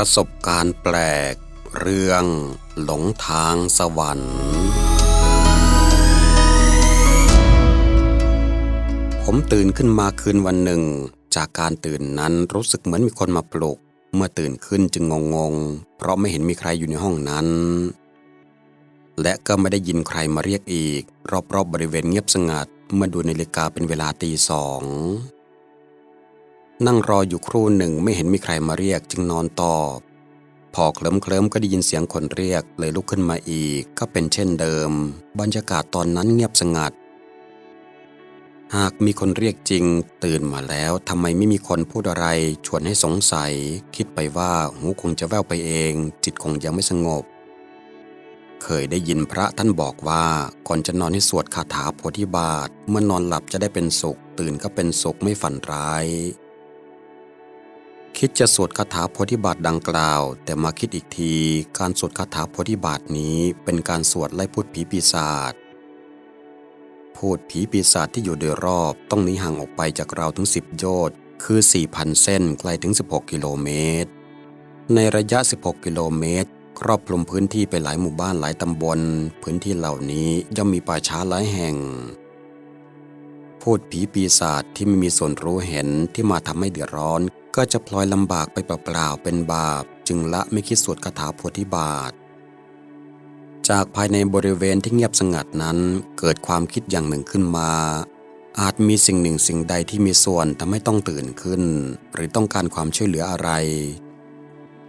ประสบการณ์แปลก เรื่องหลงทางสวรรค์ ผมตื่นขึ้นมาคืนวันหนึ่ง จากการตื่นนั้นรู้สึกเหมือนมีคนมาปลุก เมื่อตื่นขึ้นจึงงงๆ เพราะไม่เห็นมีใครอยู่ในห้องนั้น และก็ไม่ได้ยินใครมาเรียกอีก รอบๆบบริเวณเงียบสงัด เมื่อดูนาฬิกาเป็นเวลาตีสอง นั่งรออยู่ครู่หนึ่งไม่เห็นมีใครมาเรียกจึงนอนต่อ พอเคลิ้มเคลิ้มก็ได้ยินเสียงคนเรียกเลยลุกขึ้นมาอีกก็เป็นเช่นเดิม บรรยากาศตอนนั้นเงียบสงัด หากมีคนเรียกจริง ตื่นมาแล้วทำไมไม่มีคนพูดอะไร ชวนให้สงสัย คิดไปว่าหูคงจะแว่วไปเอง จิตคงยังไม่สงบ เคยได้ยินพระท่านบอกว่าก่อนจะนอนให้สวดคาถาโพธิบาท เมื่อนอนหลับจะได้เป็นสุข ตื่นก็เป็นสุขไม่ฝันร้าย คิดจะสวดคาถาโพธิบาทดังกล่าว แต่มาคิดอีกที การสวดคาถาโพธิบาทนี้เป็นการสวดไล่พูดผีปีศาจพูดผีปีศาจที่อยู่โดยรอบต้องหนีห่างออกไปจากเราถึง 10 โยชน์คือ 4,000 เส้นไกลถึง 16 กิโลเมตร ในระยะ 16 กิโลเมตร ครอบคลุมพื้นที่ไปหลายหมู่บ้านหลายตำบล พื้นที่เหล่านี้ย่อมมีป่าช้าหลายแห่ง พูดผีปีศาจที่ไม่มีส่วนรู้เห็นที่มาทำให้เดือดร้อน ก็จะพลอยลำบากไปเปล่าๆเป็นบาป จึงละไม่คิดสวดคาถาโพธิบาท จากภายในบริเวณที่เงียบสงัดนั้นเกิดความคิดอย่างหนึ่งขึ้นมา อาจมีสิ่งหนึ่งสิ่งใดที่มีส่วนทำให้ต้องตื่นขึ้น หรือต้องการความช่วยเหลืออะไร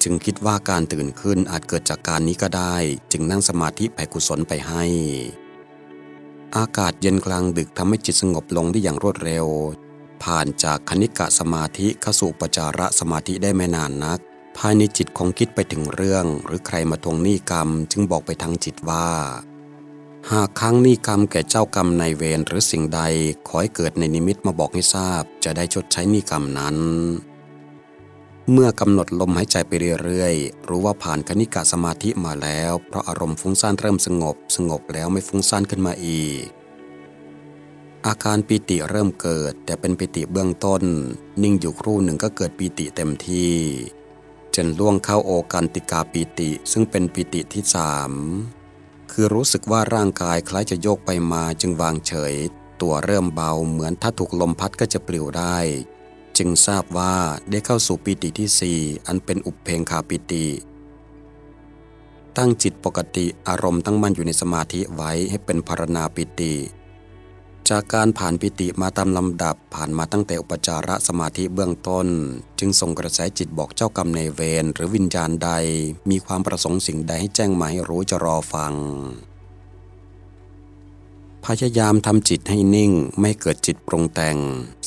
จึงคิดว่าการตื่นขึ้นอาจเกิดจากการนี้ก็ได้ จึงนั่งสมาธิแผ่กุศลไปให้ อากาศเย็นกลางดึกทำให้จิตสงบลงได้อย่างรวดเร็ว ผ่านจากคณิกะสมาธิเข้าสู่ปจาระสมาธิได้ไม่นานนัก ภายในจิตคงคิดไปถึงเรื่อง หรือใครมาทวงหนี้กรรม จึงบอกไปทางจิตว่า หากครั้งหนี้กรรมแก่เจ้ากรรมในเวรหรือสิ่งใดขอให้เกิดในนิมิตมาบอกให้ทราบ จะได้ชดใช้หนี้กรรมนั้น เมื่อกำหนดลมหายใจไปเรื่อยๆ รู้ว่าผ่านคณิกะสมาธิมาแล้ว เพราะอารมณ์ฟุ้งซ่านเริ่มสงบ สงบแล้วไม่ฟุ้งซ่านขึ้นมาอีก อาการปีติเริ่มเกิด แต่เป็นปีติเบื้องต้น นิ่งอยู่ครู่หนึ่งก็เกิดปีติเต็มที่ จนล่วงเข้าโอกันติกาปีติ ซึ่งเป็นปีติที่สามคือรู้สึกว่าร่างกายคล้ายจะโยกไปมาจึงวางเฉย ตัวเริ่มเบาเหมือนถ้าถูกลมพัดก็จะปลิวได้ จึงทราบว่าได้เข้าสู่ปีติที่สี่อันเป็นอุปเพงคาปีติ ตั้งจิตปกติอารมณ์ตั้งมั่นอยู่ในสมาธิไว้ให้เป็นภารณาปิติ จากการผ่านปิติมาตามลำดับผ่านมาตั้งแต่อุปจาระสมาธิเบื้องต้น จึงส่งกระแสจิตบอกเจ้ากรรมในเวรหรือวิญญาณใด มีความประสงค์สิ่งใดให้แจ้งมาให้รู้จะรอฟัง พยายามทำจิตให้นิ่งไม่เกิดจิตปรุงแต่ง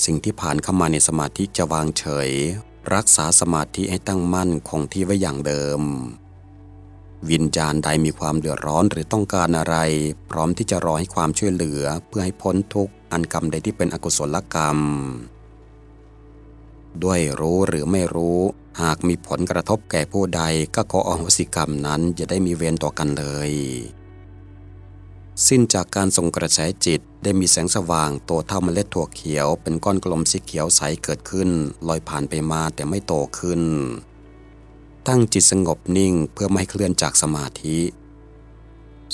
สิ่งที่ผ่านเข้ามาในสมาธิจะวางเฉย รักษาสมาธิให้ตั้งมั่นคงที่ไว้อย่างเดิม วิญญาณใดมีความเดือดร้อนหรือต้องการอะไร พร้อมที่จะรอให้ความช่วยเหลือเพื่อให้พ้นทุกข์อันกรรมใดที่เป็นอกุศลกรรม ด้วยรู้หรือไม่รู้ หากมีผลกระทบแก่ผู้ใดก็ขออโหสิกรรมนั้นจะได้มีเวรต่อกันเลย สิ้นจากการส่งกระแสจิตได้มีแสงสว่างโตเท่าเมล็ดถั่วเขียว เป็นก้อนกลมสีเขียวใสเกิดขึ้น ลอยผ่านไปมาแต่ไม่โตขึ้น ตั้งจิตสงบนิ่งเพื่อไม่ให้เคลื่อนจากสมาธิ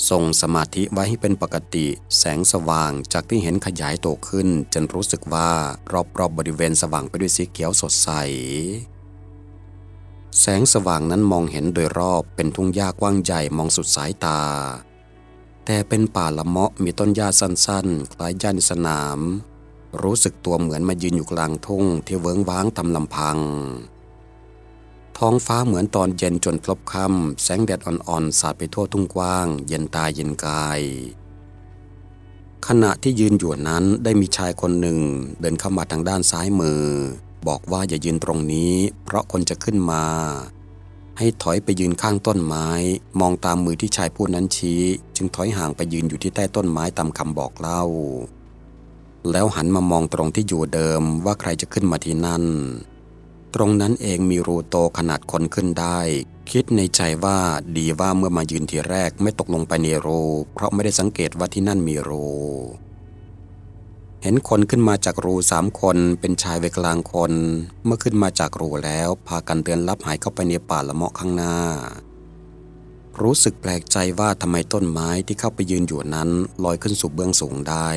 ส่งสมาธิไว้ให้เป็นปกติ แสงสว่างจากที่เห็นขยายโตขึ้น จนรู้สึกว่ารอบๆบบริเวณสว่างไปด้วยสีเขียวสดใส แสงสว่างนั้นมองเห็นโดยรอบเป็นทุ่งหญ้ากว้างใหญ่มองสุดสายตา แต่เป็นป่าละเมาะมีต้นหญ้าสั้นๆ คล้ายหญ้านสนาม รู้สึกตัวเหมือนมายืนอยู่กลางทุ่งที่เวิ้งว้างตำลำพัง ท้องฟ้าเหมือนตอนเย็นจนพลบค่ำแสงแดดอ่อนๆสาดไปทั่วทุ่งกว้าง เย็นตาเย็นกาย ขณะที่ยืนอยู่นั้นได้มีชายคนหนึ่ง เดินเข้ามาทางด้านซ้ายมือ บอกว่าอย่ายืนตรงนี้ เพราะคนจะขึ้นมา ให้ถอยไปยืนข้างต้นไม้ มองตามมือที่ชายผู้นั้นชี้ จึงถอยห่างไปยืนอยู่ที่ใต้ต้นไม้ตามคำบอกเล่า แล้วหันมามองตรงที่อยู่เดิมว่าใครจะขึ้นมาที่นั่น ตรงนั้นเองมีรูโตขนาดคนขึ้นได้ คิดในใจว่าดีว่าเมื่อมายืนทีแรกไม่ตกลงไปในรูเพราะไม่ได้สังเกตว่าที่นั่นมีรูเห็นคนขึ้นมาจากรูสามคนเป็นชายวัยกลางคน เมื่อขึ้นมาจากรูแล้วพากันเดินลับหายเข้าไปในป่าละเมาะข้างหน้า รู้สึกแปลกใจว่าทำไมต้นไม้ที่เข้าไปยืนอยู่นั้นลอยขึ้นสู่เบื้องสูงได้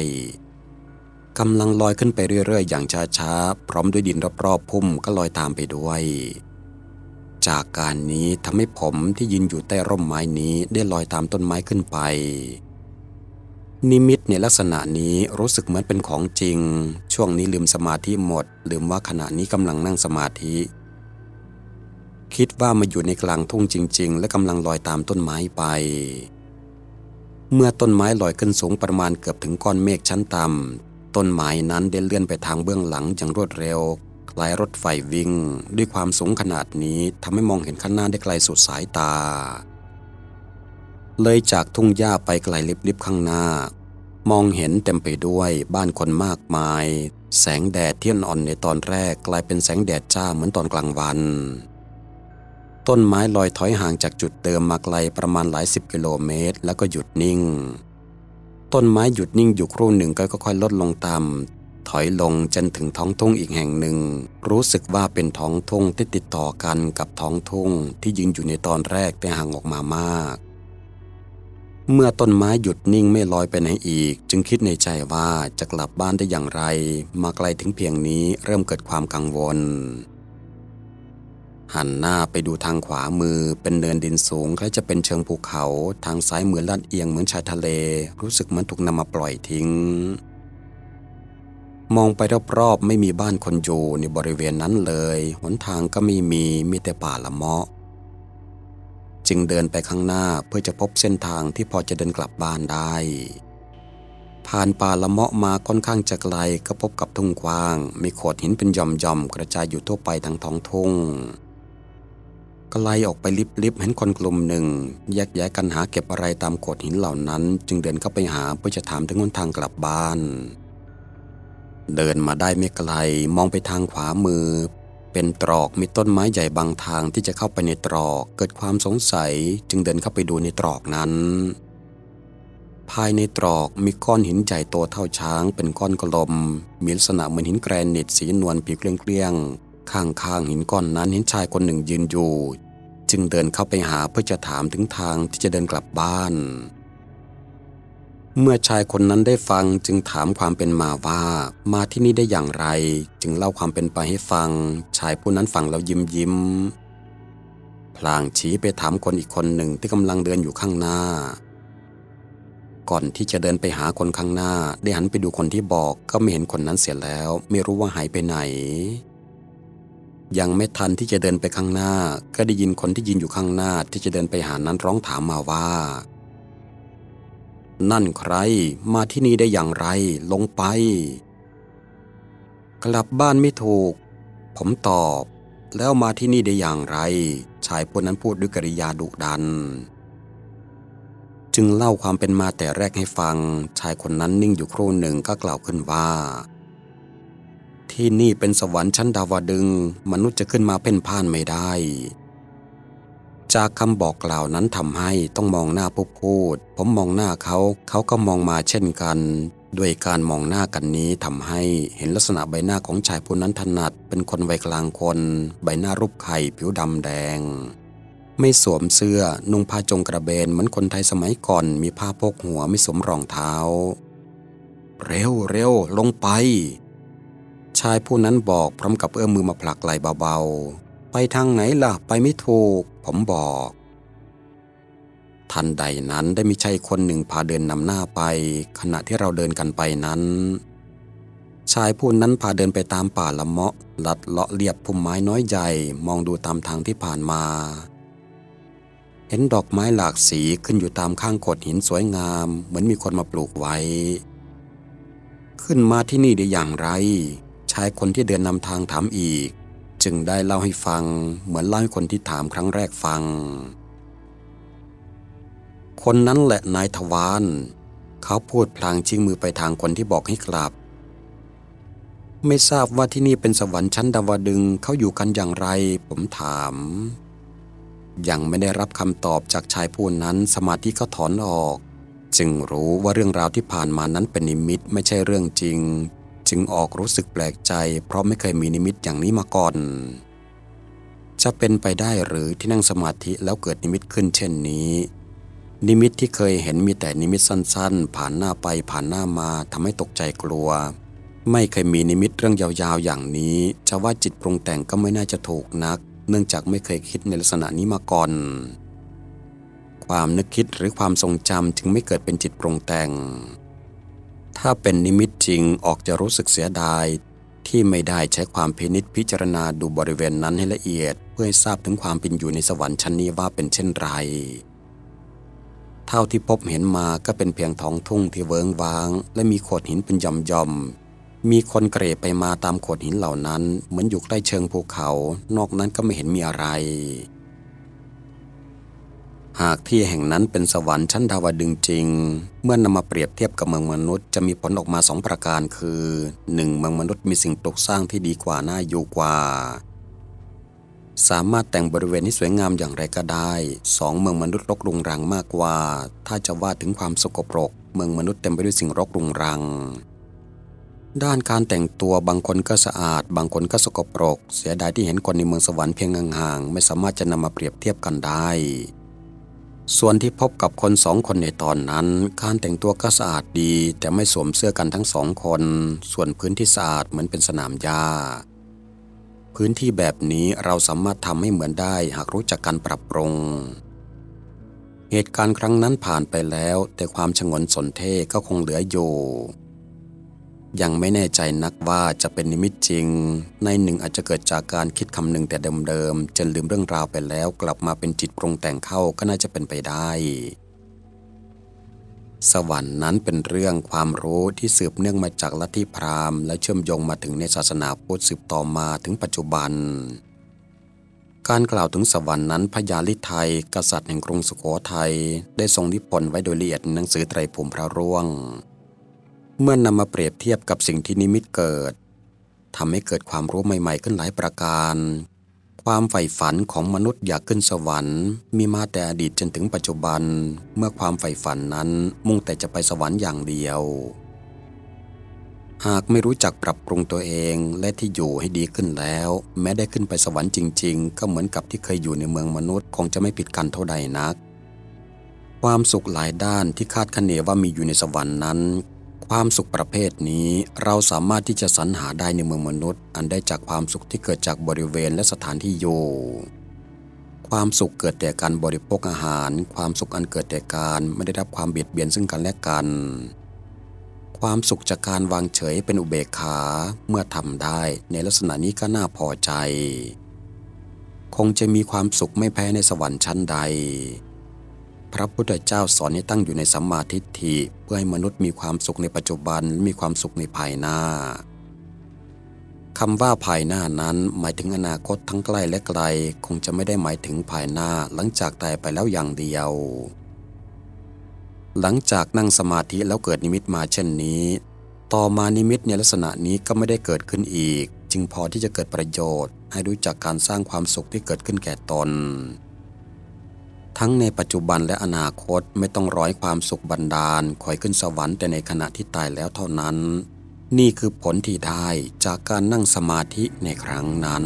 กำลังลอยขึ้นไปเรื่อยๆ อย่างช้าๆ พร้อมด้วยดินรอบๆพุ่มก็ลอยตามไปด้วย จากการนี้ทำให้ผมที่ยืนอยู่ใต้ร่มไม้นี้ได้ลอยตามต้นไม้ขึ้นไป นิมิตในลักษณะนี้รู้สึกเหมือนเป็นของจริง ช่วงนี้ลืมสมาธิหมด ลืมว่าขณะนี้กำลังนั่งสมาธิ คิดว่ามาอยู่ในกลางทุ่งจริง ๆ และกำลังลอยตามต้นไม้ไปเมื่อต้นไม้ลอยขึ้นสูงประมาณเกือบถึงก้อนเมฆชั้นต่ำ ต้นไม้นั้นได้เลื่อนไปทางเบื้องหลังอย่างรวดเร็ว คล้ายรถไฟวิ่ง ด้วยความสูงขนาดนี้ทำให้มองเห็นข้างหน้าได้ไกลสุดสายตา เลยจากทุ่งหญ้าไปไกลลิบๆข้างหน้า มองเห็นเต็มไปด้วยบ้านคนมากมาย แสงแดดเที่อ่อนในตอนแรกกลายเป็นแสงแดดจ้าเหมือนตอนกลางวัน ต้นไม้ลอยถอยห่างจากจุดเดิมมาไกลประมาณหลายสิบกิโลเมตร แล้วก็หยุดนิ่ง ต้นไม้หยุดนิ่งอยู่ครู่หนึ่งก็ค่อยๆลดลงต่ำถอยลงจนถึงท้องทุ่งอีกแห่งหนึ่ง รู้สึกว่าเป็นท้องทุ่งที่ติดต่อกันกับท้องทุ่งที่ยืนอยู่ในตอนแรกแต่ห่างออกมามาก เมื่อต้นไม้หยุดนิ่งไม่ลอยไปไหนอีก จึงคิดในใจว่าจะกลับบ้านได้อย่างไร มาไกลถึงเพียงนี้เริ่มเกิดความกังวล หันหน้าไปดูทางขวามือเป็นเนินดินสูงคล้ายจะเป็นเชิงภูเขา ทางซ้ายมือลาดเอียงเหมือนชายทะเล รู้สึกเหมือนถูกนำมาปล่อยทิ้ง มองไปรอบๆไม่มีบ้านคนอยู่ในบริเวณนั้นเลยหนทางก็ไม่มีมีแต่ป่าละเมาะ จึงเดินไปข้างหน้าเพื่อจะพบเส้นทางที่พอจะเดินกลับบ้านได้ผ่านป่าละเมาะมาค่อนข้างจะไกลก็พบกับทุ่งกว้าง มีโขดหินเป็นหย่อมๆกระจายอยู่ทั่วไปทั้งท้องทุ่ง ไกลออกไปลิบๆเห็นคนกลุ่มหนึ่ง แยกย้ายกันหาเก็บอะไรตามโขดหินเหล่านั้น จึงเดินเข้าไปหาเพื่อจะถามถึงหนทางกลับบ้าน เดินมาได้ไม่ไกลมองไปทางขวามือ เป็นตรอกมีต้นไม้ใหญ่บางทางที่จะเข้าไปในตรอก เกิดความสงสัยจึงเดินเข้าไปดูในตรอกนั้น ภายในตรอกมีก้อนหินใหญ่โตเท่าช้าง เป็นก้อนกลม มีลักษณะเหมือนหินแกรนิตสีนวลผิวเกลี้ยง ข้างๆหินก้อนนั้นเห็นชายคนหนึ่งยืนอยู่ จึงเดินเข้าไปหาเพื่อจะถามถึงทางที่จะเดินกลับบ้าน เมื่อชายคนนั้นได้ฟังจึงถามความเป็นมาว่ามาที่นี่ได้อย่างไร จึงเล่าความเป็นไปให้ฟัง ชายผู้นั้นฟังแล้วยิ้มยิ้มพลางชี้ไปถามคนอีกคนหนึ่งที่กำลังเดินอยู่ข้างหน้า ก่อนที่จะเดินไปหาคนข้างหน้า ได้หันไปดูคนที่บอกก็ไม่เห็นคนนั้นเสียแล้ว ไม่รู้ว่าหายไปไหน ยังไม่ทันที่จะเดินไปข้างหน้า ก็ได้ยินคนที่ยืนอยู่ข้างหน้าที่จะเดินไปหานั้นร้องถามมาว่า นั่นใครมาที่นี่ได้อย่างไร ลงไป กลับบ้านไม่ถูก ผมตอบ แล้วมาที่นี่ได้อย่างไร ชายผู้นั้นพูดด้วยกริยาดุดัน จึงเล่าความเป็นมาแต่แรกให้ฟัง ชายคนนั้นนิ่งอยู่ครู่หนึ่งก็กล่าวขึ้นว่า ที่นี่เป็นสวรรค์ชั้นดาวดึง มนุษย์จะขึ้นมาเพ่นพ่านไม่ได้ จากคำบอกกล่าวนั้นทำให้ต้องมองหน้าผู้พูด ผมมองหน้าเขา เขาก็มองมาเช่นกัน ด้วยการมองหน้ากันนี้ทำให้เห็นลักษณะใบหน้าของชายผู้นั้นถนัด เป็นคนวัยกลางคน ใบหน้ารูปไข่ผิวดำแดงไม่สวมเสื้อ นุ่งผ้าจงกระเบนเหมือนคนไทยสมัยก่อน มีผ้าโพกหัวไม่สวมรองเท้า เร็วเร็วลงไป ชายผู้นั้นบอกพร้อมกับเอื้อมมือมาผลักไหล่เบาๆ ไปทางไหนล่ะ ไปไม่ถูก ผมบอก ทันใดนั้นได้มีชายคนหนึ่งพาเดินนำหน้าไป ขณะที่เราเดินกันไปนั้น ชายผู้นั้นพาเดินไปตามป่าละเมาะ ลัดเลาะเลียบพุ่มไม้น้อยใหญ่มองดูตามทางที่ผ่านมา เห็นดอกไม้หลากสีขึ้นอยู่ตามข้างโขดหินสวยงาม เหมือนมีคนมาปลูกไว้ ขึ้นมาที่นี่ได้อย่างไร ชายคนที่เดินนำทางถามอีก จึงได้เล่าให้ฟังเหมือนเล่าให้คนที่ถามครั้งแรกฟัง คนนั้นแหละนายทวารเขาพูดพลางชิงมือไปทางคนที่บอกให้กลับ ไม่ทราบว่าที่นี่เป็นสวรรค์ชั้นดาวดึงเขาอยู่กันอย่างไร ผมถาม ยังไม่ได้รับคำตอบจากชายผู้นั้นสมาธิก็ถอนออก จึงรู้ว่าเรื่องราวที่ผ่านมานั้นเป็นนิมิตไม่ใช่เรื่องจริง จึงออกรู้สึกแปลกใจ เพราะไม่เคยมีนิมิตอย่างนี้มาก่อน จะเป็นไปได้หรือที่นั่งสมาธิแล้วเกิดนิมิตขึ้นเช่นนี้ นิมิตที่เคยเห็นมีแต่นิมิตสั้นๆ ผ่านหน้าไปผ่านหน้ามาทำให้ตกใจกลัว ไม่เคยมีนิมิตเรื่องยาวๆอย่างนี้ จะว่าจิตปรุงแต่งก็ไม่น่าจะถูกนัก เนื่องจากไม่เคยคิดในลักษณะนี้มาก่อน ความนึกคิดหรือความทรงจำจึงไม่เกิดเป็นจิตปรุงแต่ง ถ้าเป็นนิมิตจริงออกจะรู้สึกเสียดาย ที่ไม่ได้ใช้ความพินิษพิจารณาดูบริเวณนั้นให้ละเอียด เพื่อให้ทราบถึงความเป็นอยู่ในสวรรค์ชั้นนี้ว่าเป็นเช่นไร เท่าที่พบเห็นมาก็เป็นเพียงท้องทุ่งที่เวิงว้าง และมีโขดหินเป็นย่อมๆมีคนเกรไปมาตามโขดหินเหล่านั้น เหมือนอยู่ใกล้เชิงภูเขา นอกนั้นก็ไม่เห็นมีอะไร หากที่แห่งนั้นเป็นสวรรค์ชั้นดาวดึงจริง เมื่อนำมาเปรียบเทียบกับเมืองมนุษย์จะมีผลออกมาสองประการคือ 1. เมืองมนุษย์มีสิ่งปลูกสร้างที่ดีกว่าน่าอยู่กว่า สามารถแต่งบริเวณให้สวยงามอย่างไรก็ได้ 2. เมืองมนุษย์รกรุงรังมากกว่า ถ้าจะว่าถึงความสกปรก เมืองมนุษย์เต็มไปด้วยสิ่งรกรุงรัง ด้านการแต่งตัวบางคนก็สะอาด บางคนก็สกปรก เสียดายที่เห็นคนในเมืองสวรรค์เพียงห่างๆไม่สามารถจะนำมาเปรียบเทียบกันได้ ส่วนที่พบกับคนสองคนในตอนนั้น การแต่งตัวก็สะอาดดี แต่ไม่สวมเสื้อกันทั้งสองคน ส่วนพื้นที่สะอาดเหมือนเป็นสนามหญ้า พื้นที่แบบนี้เราสามารถทำให้เหมือนได้หากรู้จักการปรับปรุง เหตุการณ์ครั้งนั้นผ่านไปแล้ว แต่ความฉงนสนเท่ก็คงเหลืออยู่ ยังไม่แน่ใจนักว่าจะเป็นนิมิตจริง ในหนึ่งอาจจะเกิดจากการคิดคำหนึ่งแต่เดิมๆจนลืมเรื่องราวไปแล้วกลับมาเป็นจิตปรุงแต่งเข้าก็น่าจะเป็นไปได้ สวรรค์นั้นเป็นเรื่องความรู้ที่สืบเนื่องมาจากลัทธิพราหมณ์ และเชื่อมโยงมาถึงในศาสนาพุทธสืบต่อมาถึงปัจจุบัน การกล่าวถึงสวรรค์นั้นพญาลิไทย กษัตริย์แห่งกรุงสุโขทัยได้ทรงนิพนธ์ไว้โดยละเอียดในหนังสือไตรภูมิพระร่วง เมื่อนำมาเปรียบเทียบกับสิ่งที่นิมิตเกิดทำให้เกิดความรู้ใหม่ ๆ ขึ้นหลายประการ ความใฝ่ฝันของมนุษย์อยากขึ้นสวรรค์ มีมาแต่อดีตจนถึงปัจจุบัน เมื่อความใฝ่ฝันนั้นมุ่งแต่จะไปสวรรค์อย่างเดียว หากไม่รู้จักปรับปรุงตัวเองและที่อยู่ให้ดีขึ้นแล้ว แม้ได้ขึ้นไปสวรรค์จริง ๆ ก็เหมือนกับที่เคยอยู่ในเมืองมนุษย์คงจะไม่ผิดกันเท่าใดนักความสุขหลายด้านที่คาดคะเนว่ามีอยู่ในสวรรค์นั้น ความสุขประเภทนี้ เราสามารถที่จะสรรหาได้ในเมืองมนุษย์ อันได้จากความสุขที่เกิดจากบริเวณและสถานที่อยู่ ความสุขเกิดแต่การบริโภคอาหาร ความสุขอันเกิดแต่การไม่ได้รับความเบียดเบียนซึ่งกันและกัน ความสุขจากการวางเฉยเป็นอุเบกขาเมื่อทำได้ในลักษณะนี้ก็น่าพอใจ คงจะมีความสุขไม่แพ้ในสวรรค์ชั้นใด พระพุทธเจ้าสอนให้ตั้งอยู่ในสัมมาทิฏฐิเพื่อให้มนุษย์มีความสุขในปัจจุบันและมีความสุขในภายหน้าคำว่าภายหน้านั้นหมายถึงอนาคตทั้งใกล้และไกล คงจะไม่ได้หมายถึงภายหน้าหลังจากตายไปแล้วอย่างเดียว หลังจากนั่งสมาธิแล้วเกิดนิมิตมาเช่นนี้ ต่อมานิมิตในลักษณะนี้ก็ไม่ได้เกิดขึ้นอีก จึงพอที่จะเกิดประโยชน์ ให้รู้จักการสร้างความสุขที่เกิดขึ้นแก่ตน ทั้งในปัจจุบันและอนาคตไม่ต้องร้อยความสุขบันดาลคอยขึ้นสวรรค์แต่ในขณะที่ตายแล้วเท่านั้น นี่คือผลที่ได้จากการนั่งสมาธิในครั้งนั้น